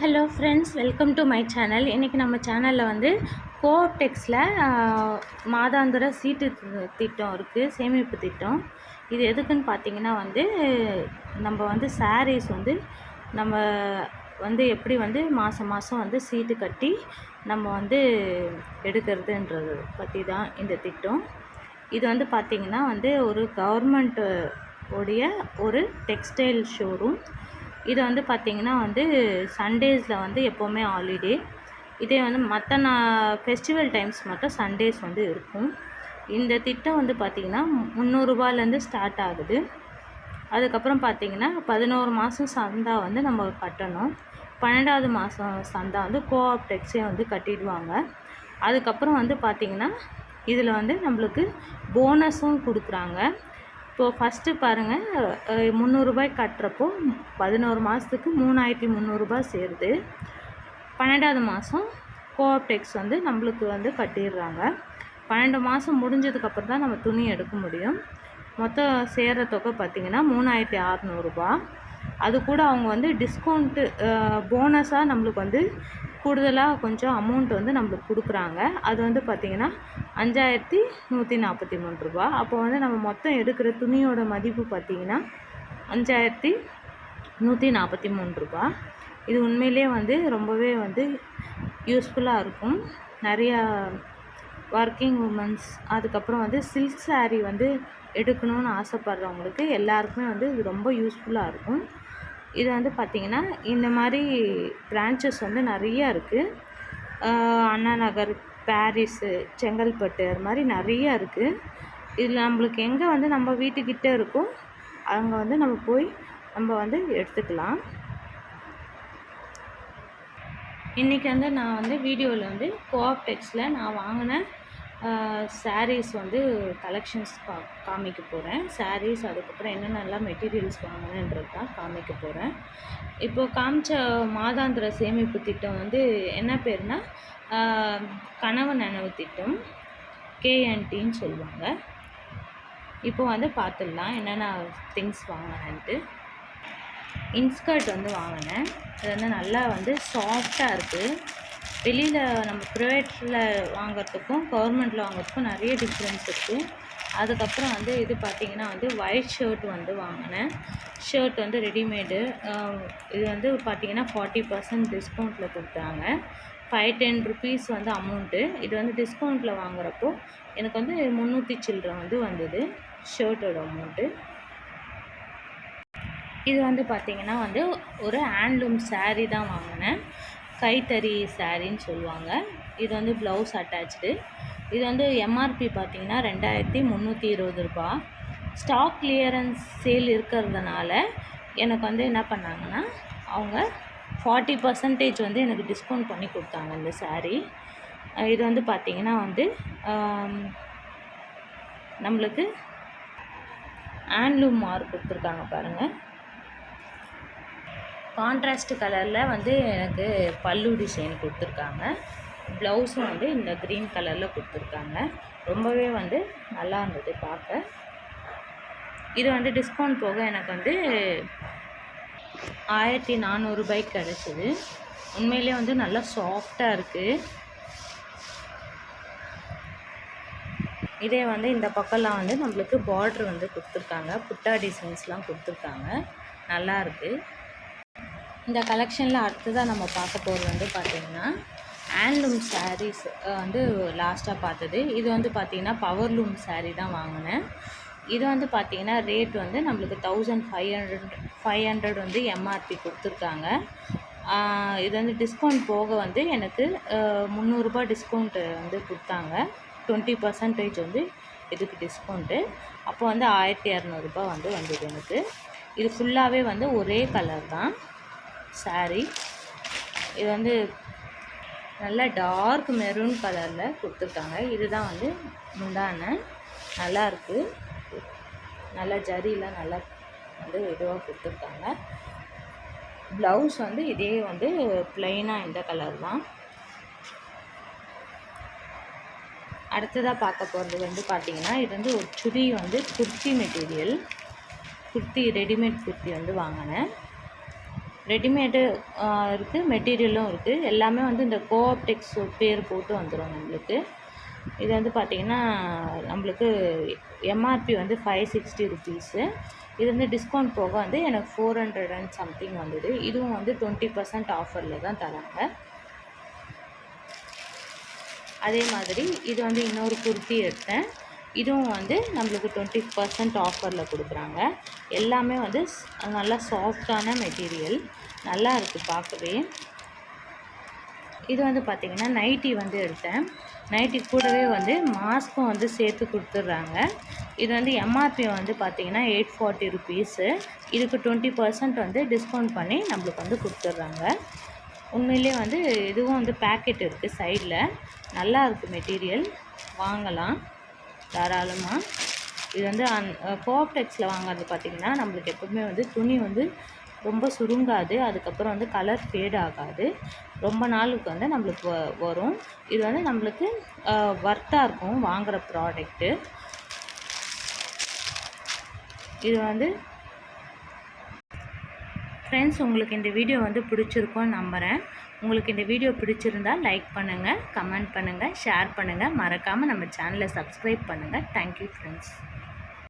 Hello friends welcome to my channel இன்றைக்கி நம்ம சேனலில் வந்து கோஆப்டெக்ஸில் மாதாந்திர சீட்டு திட்டம் இருக்குது சேமிப்பு திட்டம். இது எதுக்குன்னு பார்த்தீங்கன்னா வந்து நம்ம வந்து சாரீஸ் வந்து நம்ம வந்து எப்படி வந்து மாதம் மாதம் வந்து சீட்டு கட்டி நம்ம வந்து எடுக்கிறதுன்றது பற்றி தான் இந்த திட்டம். இது வந்து பார்த்திங்கன்னா வந்து ஒரு கவர்மெண்ட் உடைய ஒரு டெக்ஸ்டைல் ஷோரூம் இது வந்து பார்த்திங்கன்னா வந்து சண்டேஸில் வந்து எப்போவுமே ஹாலிடே இதே வந்து மற்ற நான் ஃபெஸ்டிவல் டைம்ஸ் மட்டும் சண்டேஸ் வந்து இருக்கும். இந்த திட்டம் வந்து பார்த்திங்கன்னா முந்நூறுரூபாலேருந்து ஸ்டார்ட் ஆகுது. அதுக்கப்புறம் பார்த்தீங்கன்னா பதினோரு மாதம் சந்தா வந்து நம்ம கட்டணும். பன்னெண்டாவது மாதம் சந்தா வந்து கோஆப் டெக்ஸே வந்து கட்டிடுவாங்க. அதுக்கப்புறம் வந்து பார்த்திங்கன்னா இதில் வந்து நம்மளுக்கு போனஸும் கொடுக்குறாங்க. இப்போது ஃபஸ்ட்டு பாருங்கள் முந்நூறுரூபாய் கட்டுறப்போ பதினோரு மாதத்துக்கு மூணாயிரத்தி முந்நூறுரூபா சேருது. பன்னெண்டாவது மாதம் கோஆப்டெக்ஸ் வந்து நம்மளுக்கு வந்து கட்டிடுறாங்க. பன்னெண்டு மாதம் முடிஞ்சதுக்கப்புறம் தான் நம்ம துணி எடுக்க முடியும். மொத்தம் சேர்கிற தொகை பார்த்திங்கன்னா மூணாயிரத்தி அறநூறுபா அது கூட அவங்க வந்து டிஸ்கவுண்ட்டு போனஸாக நம்மளுக்கு வந்து கூடுதலாக கொஞ்சம் அமௌண்ட் வந்து நம்மளுக்கு கொடுக்குறாங்க. அது வந்து பார்த்திங்கன்னா அஞ்சாயிரத்தி நூற்றி நாற்பத்தி மூணு ரூபா. அப்போ வந்து நம்ம மொத்தம் எடுக்கிற துணியோட மதிப்பு பார்த்திங்கன்னா அஞ்சாயிரத்தி நூற்றி நாற்பத்தி மூணு ரூபா. இது உண்மையிலே வந்து ரொம்பவே வந்து யூஸ்ஃபுல்லாக இருக்கும். நிறையா ஒர்க்கிங் உமன்ஸ் அதுக்கப்புறம் வந்து சில்க் saree வந்து எடுக்கணும்னு ஆசைப்பட்றவங்களுக்கு எல்லாருக்குமே வந்து இது ரொம்ப யூஸ்ஃபுல்லாக இருக்கும். இது வந்து பார்த்திங்கன்னா இந்த மாதிரி பிரான்ச்சஸ் வந்து நிறையா இருக்குது அண்ணா நகர் பாரிஸு செங்கல்பட்டு அது மாதிரி நிறையா இருக்குது இதில் நம்மளுக்கு எங்கே வந்து நம்ம வீட்டுக்கிட்ட இருக்கோ அங்கே வந்து நம்ம போய் நம்ம வந்து எடுத்துக்கலாம். இன்றைக்கி வந்து நான் வந்து வீடியோவில் வந்து கோஆப்டெக்ஸில் நான் வாங்கின சாரீஸ் வந்து கலெக்ஷன்ஸ் கா காமிக்க போகிறேன் சாரீஸ் அதுக்கப்புறம் என்னென்னலாம் மெட்டீரியல்ஸ் வாங்கினேன்றது தான் காமிக்க போகிறேன் இப்போது காமிச்ச மாதாந்திர சேமிப்பு திட்டம் வந்து என்ன பேர்னா கனவு நனவு திட்டம் கேஎன்டின்னு சொல்லுவாங்க. இப்போ வந்து பார்த்துடலாம் என்னென்ன திங்ஸ் வாங்கினேன்ட்டு இன்ஸ்கர்ட் வந்து வாங்கினேன். இது வந்து நல்லா வந்து சாஃப்டாக இருக்குது வெளியில் நம்ம ப்ரைவேட்டில் வாங்குறதுக்கும் கவர்மெண்ட்டில் வாங்குறதுக்கும் நிறைய டிஃப்ரென்ஸ் இருக்குது அதுக்கப்புறம் வந்து இது பார்த்திங்கன்னா வந்து ஒயிட் ஷர்ட் வந்து வாங்கினேன். ஷர்ட் வந்து ரெடிமேடு இது வந்து பார்த்திங்கன்னா ஃபார்ட்டி பர்சன்ட் டிஸ்கவுண்ட்டில் கொடுத்தாங்க. ஃபைவ் டென் ருபீஸ் வந்து அமௌண்ட்டு இது வந்து டிஸ்கவுண்ட்டில் வாங்குறப்போ எனக்கு வந்து முந்நூற்றி சில்லரை வந்து வந்தது ஷர்ட்டோட அமௌண்ட்டு இது வந்து பார்த்திங்கன்னா வந்து ஒரு ஹேண்ட்லூம் சாரீ தான் வாங்கினேன். கைத்தறி சாரின்னு சொல்லுவாங்க. இது வந்து ப்ளவுஸ் அட்டாச்சு இது வந்து எம்ஆர்பி பார்த்தீங்கன்னா ரெண்டாயிரத்தி முந்நூற்றி இருபது ரூபா. ஸ்டாக் கிளியரன்ஸ் சேல் இருக்கிறதுனால எனக்கு வந்து என்ன பண்ணாங்கன்னா அவங்க ஃபார்ட்டி பர்சன்டேஜ் வந்து எனக்கு டிஸ்கவுண்ட் பண்ணி கொடுத்தாங்க இந்த சாரீ இது வந்து பார்த்திங்கன்னா வந்து நம்மளுக்கு ஆன்லூம் மார்க் கொடுத்துருக்காங்க பாருங்கள் கான்ட்ராஸ்ட் கலரில் வந்து எனக்கு பல்லு டிசைன் கொடுத்துருக்காங்க. ப்ளவுஸும் வந்து இந்த க்ரீன் கலரில் கொடுத்துருக்காங்க. ரொம்பவே வந்து நல்லா இருந்தது பார்க்க. இது வந்து டிஸ்கவுண்ட் போக எனக்கு வந்து ஆயிரத்தி நானூறுரூபாய்க்கு கிடச்சிது. உண்மையிலே வந்து நல்லா சாஃப்டாக இருக்குது இதே வந்து இந்த பக்கம்லாம் வந்து நம்மளுக்கு பார்ட்ரு வந்து கொடுத்துருக்காங்க. புட்டா டிசைன்ஸ்லாம் கொடுத்துருக்காங்க. நல்லா இருக்குது இந்த கலெக்ஷனில் அடுத்ததாக நம்ம பார்க்க போகிறது வந்து பார்த்திங்கன்னா ஹேண்ட்லூம் சாரீஸ் வந்து லாஸ்ட்டாக பார்த்தது. இது வந்து பார்த்திங்கன்னா பவர்லூம் சாரீ தான் வாங்கினேன். இது வந்து பார்த்திங்கன்னா ரேட் வந்து நம்மளுக்கு thousand five hundred five hundred வந்து எம்ஆர்பி கொடுத்துருக்காங்க. இது வந்து டிஸ்கவுண்ட் போக வந்து எனக்கு முந்நூறுரூபா டிஸ்கவுண்ட்டு வந்து கொடுத்தாங்க. டுவெண்ட்டி பர்சன்டேஜ் வந்து இதுக்கு டிஸ்கவுண்ட்டு அப்போ வந்து ஆயிரத்தி இரநூறுபா வந்து வந்தது எனக்கு. இது ஃபுல்லாகவே வந்து ஒரே கலர் தான். சாரீ இது வந்து நல்லா டார்க் மெரூன் கலரில் கொடுத்துருக்காங்க. இதுதான் வந்து முந்தான. நல்லா இருக்குது நல்லா ஜரியெலாம் நல்லா வந்து இதுவாக கொடுத்துருக்காங்க. ப்ளவுஸ் வந்து இதே வந்து ப்ளைனாக இந்த கலர் தான். அடுத்ததாக பார்க்க போகிறது வந்து பார்த்திங்கன்னா இது வந்து ஒரு சுடி வந்து குர்த்தி மெட்டீரியல் குர்த்தி ரெடிமேட் குர்த்தி வந்து வாங்கினேன். ரெடிமேடு இருக்குது மெட்டீரியலும் இருக்குது எல்லாமே வந்து இந்த கோஆப்டெக்ஸ் பேர் போட்டு வந்துடும் நம்மளுக்கு. இது வந்து பார்த்திங்கன்னா நம்மளுக்கு எம்ஆர்பி வந்து ஃபைவ் சிக்ஸ்டி ருபீஸு இது வந்து டிஸ்கவுண்ட் போக வந்து எனக்கு ஃபோர் ஹண்ட்ரட் அண்ட் சம்திங் வந்தது. இதுவும் வந்து டுவெண்ட்டி பர்சன்ட் ஆஃபரில் தான் தராங்க. அதே மாதிரி இது வந்து இன்னொரு குர்த்தி எடுத்தேன். இதுவும் வந்து நம்மளுக்கு டுவெண்ட்டி பர்சன்ட் ஆஃபரில் கொடுக்குறாங்க. எல்லாமே வந்து நல்லா சாஃப்டான மெட்டீரியல் நல்லா இருக்குது பார்க்கவே. இது வந்து பார்த்திங்கன்னா நைட்டி வந்து எடுத்தேன். நைட்டி கூடவே வந்து மாஸ்க்கும் வந்து சேர்த்து கொடுத்துட்றாங்க. இது வந்து எம்ஆர்பி வந்து பார்த்திங்கன்னா எயிட் ஃபார்ட்டி ருபீஸு இதுக்கு டுவெண்ட்டி பர்சன்ட் வந்து டிஸ்கவுண்ட் பண்ணி நம்மளுக்கு வந்து கொடுத்துட்றாங்க. உண்மையிலே வந்து இதுவும் வந்து பேக்கெட் இருக்குது சைடில் நல்லா இருக்குது மெட்டீரியல் வாங்கலாம். தாராளமாக இது வந்து அந் கோஆப்டெக்ஸில் வாங்குறது பார்த்திங்கன்னா நம்மளுக்கு எப்பவுமே வந்து துணி வந்து ரொம்ப சுருங்காது. அதுக்கப்புறம் வந்து கலர் ஃபேட் ஆகாது. ரொம்ப நாளுக்கு வந்து நம்மளுக்கு வ- வரும். இது வந்து நம்மளுக்கு ஒர்த்தாக இருக்கும் வாங்குகிற ப்ராடக்ட்டு இது வந்து ஃப்ரெண்ட்ஸ் உங்களுக்கு இந்த வீடியோ வந்து பிடிச்சிருக்கும்னு நம்புகிறேன் உங்களுக்கு இந்த வீடியோ பிடிச்சிருந்தா லைக் பண்ணுங்கள் கமெண்ட் பண்ணுங்கள் ஷேர் பண்ணுங்கள் மறக்காமல் நம்ம சேனலை சப்ஸ்கிரைப் பண்ணுங்கள் தேங்க்யூ ஃப்ரெண்ட்ஸ்